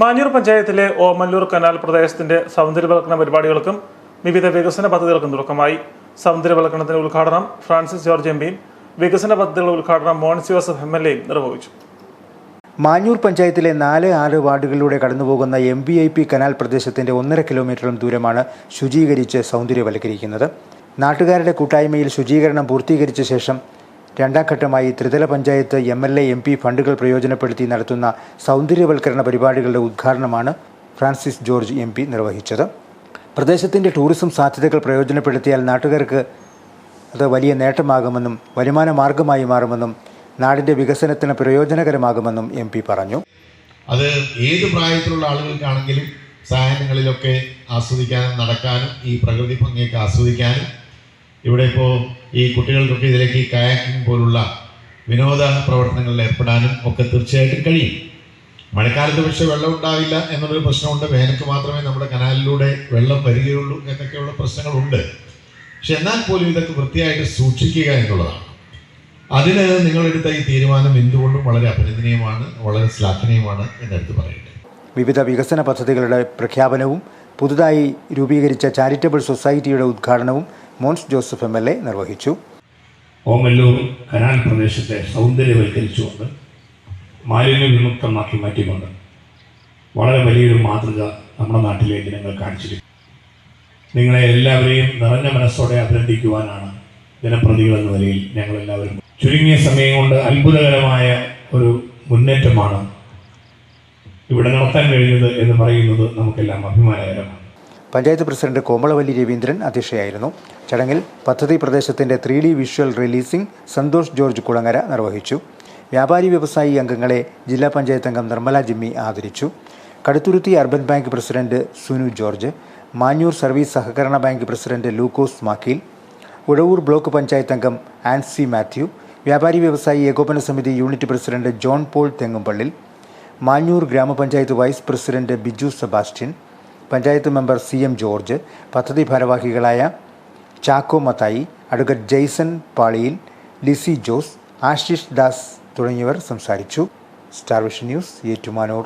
മാഞ്ഞൂർ പഞ്ചായത്തിലെ ഓമല്ലൂർ കനാൽ പ്രദേശത്തിന്റെ സൗന്ദര്യവൽക്കരണ പരിപാടികൾക്കും വിവിധ വികസന പദ്ധതികൾക്കും തുടക്കമായി. സൗന്ദര്യവൽക്കരണത്തിന്റെ ഉദ്ഘാടനം ഫ്രാൻസിസ് ജോർജ് എം പിയും വികസന പദ്ധതികളുടെ ഉദ്ഘാടനം മോൻസ് ജോസഫ് എം എൽ എയും നിർവഹിച്ചു. മാഞ്ഞൂർ പഞ്ചായത്തിലെ നാല് ആറ് വാർഡുകളിലൂടെ കടന്നുപോകുന്ന M B I P canal പ്രദേശത്തിന്റെ ഒന്നര കിലോമീറ്ററും ദൂരമാണ് ശുചീകരിച്ച് സൗന്ദര്യവൽക്കരിക്കുന്നത്. നാട്ടുകാരുടെ കൂട്ടായ്മയിൽ ശുചീകരണം പൂർത്തീകരിച്ച ശേഷം രണ്ടാം ഘട്ടമായി ത്രിതല panchayat M L A M P ഫണ്ടുകൾ പ്രയോജനപ്പെടുത്തി നടത്തുന്ന സൗന്ദര്യവൽക്കരണ പരിപാടികളുടെ ഉദ്ഘാടനമാണ് ഫ്രാൻസിസ് ജോർജ് എം പി നിർവഹിച്ചത്. പ്രദേശത്തിന്റെ ടൂറിസം സാധ്യതകൾ പ്രയോജനപ്പെടുത്തിയാൽ നാട്ടുകാർക്ക് അത് വലിയ നേട്ടമാകുമെന്നും വരുമാന മാർഗമായി മാറുമെന്നും നാടിന്റെ വികസനത്തിന് പ്രയോജനകരമാകുമെന്നും എം പി പറഞ്ഞു. അത് ഏത് പ്രായത്തിലുള്ള ആളുകൾക്കാണെങ്കിലും സായാഹ്നങ്ങളിലൊക്കെ ആസ്വദിക്കാനും നടക്കാനും ഈ പ്രകൃതി ഭംഗിയൊക്കെ ആസ്വദിക്കാനും ഇവിടെ ഇപ്പോൾ ഈ കുട്ടികൾക്കൊക്കെ ഇതിലേക്ക് ഈ കയാക്കിംഗ് പോലുള്ള വിനോദ പ്രവർത്തനങ്ങളിൽ ഏർപ്പെടാനും ഒക്കെ തീർച്ചയായിട്ടും കഴിയും. മഴക്കാലത്ത് പക്ഷേ വെള്ളം ഉണ്ടാവില്ല എന്നുള്ളൊരു പ്രശ്നമുണ്ട്. വേനൽക്ക് മാത്രമേ നമ്മുടെ കനാലിലൂടെ വെള്ളം വരികയുള്ളൂ എന്നൊക്കെയുള്ള പ്രശ്നങ്ങളുണ്ട്. പക്ഷെ എന്നാൽ പോലും ഇതൊക്കെ വൃത്തിയായിട്ട് സൂക്ഷിക്കുക എന്നുള്ളതാണ്. അതിന് നിങ്ങളെടുത്ത ഈ തീരുമാനം എന്തുകൊണ്ടും വളരെ അഭിനന്ദനീയമാണ് വളരെ ശ്ലാഘനീയമാണ് എന്നെടുത്ത് പറയട്ടെ. വിവിധ വികസന പദ്ധതികളുടെ പ്രഖ്യാപനവും പുതുതായി രൂപീകരിച്ച ചാരിറ്റബിൾ സൊസൈറ്റിയുടെ ഉദ്ഘാടനവും Mons Joseph M L A നിർവഹിച്ചു. ഓമല്ലൂർ കനാൽ പ്രദേശത്തെ സൗന്ദര്യവൽക്കരിച്ചുകൊണ്ട് മാലിന്യ വിമുക്തമാക്കി മാറ്റിക്കൊണ്ട് വളരെ വലിയൊരു മാതൃക നമ്മുടെ നാട്ടിലെ ജനങ്ങൾ കാണിച്ചിരിക്കും നിങ്ങളെ എല്ലാവരെയും നിറഞ്ഞ മനസ്സോടെ അഭിനന്ദിക്കുവാനാണ് ജനപ്രതികൾ എന്ന നിലയിൽ ഞങ്ങളെല്ലാവരും. ചുരുങ്ങിയ സമയം കൊണ്ട് അത്ഭുതകരമായ ഒരു മുന്നേറ്റമാണ് ഇവിടെ നടത്താൻ കഴിഞ്ഞത് എന്ന് പറയുന്നത് നമുക്കെല്ലാം അഭിമാനകരമാണ്. പഞ്ചായത്ത് പ്രസിഡന്റ് കോമളവല്ലി രവീന്ദ്രൻ അധ്യക്ഷയായിരുന്നു. ചടങ്ങിൽ പദ്ധതി പ്രദേശത്തിന്റെ three D visual releasing Santhosh George Kulangara നിർവഹിച്ചു. വ്യാപാരി വ്യവസായി അംഗങ്ങളെ ജില്ലാ പഞ്ചായത്ത് അംഗം നിർമ്മല ജിമ്മി ആദരിച്ചു. Kaduthuruthy urban bank president Sunu George Manjoor service സഹകരണ bank president Lukose Makkeel Uzhavoor block panchayat അംഗം ആൻസി മാത്യു വ്യാപാരി വ്യവസായി ഏകോപന സമിതി unit president John Paul Thengumpallil Manjoor ഗ്രാമപഞ്ചായത്ത് vice president Biju Sebastian panchayat member C M George പദ്ധതി ഭാരവാഹികളായ ചാക്കോ മത്തായി അഡ്വക്കറ്റ് ജെയ്സൺ പാളിയിൽ ലിസി ജോസ് ആശിഷ് ദാസ് തുടങ്ങിയവർ സംസാരിച്ചു. Star vision news Ettumanoor.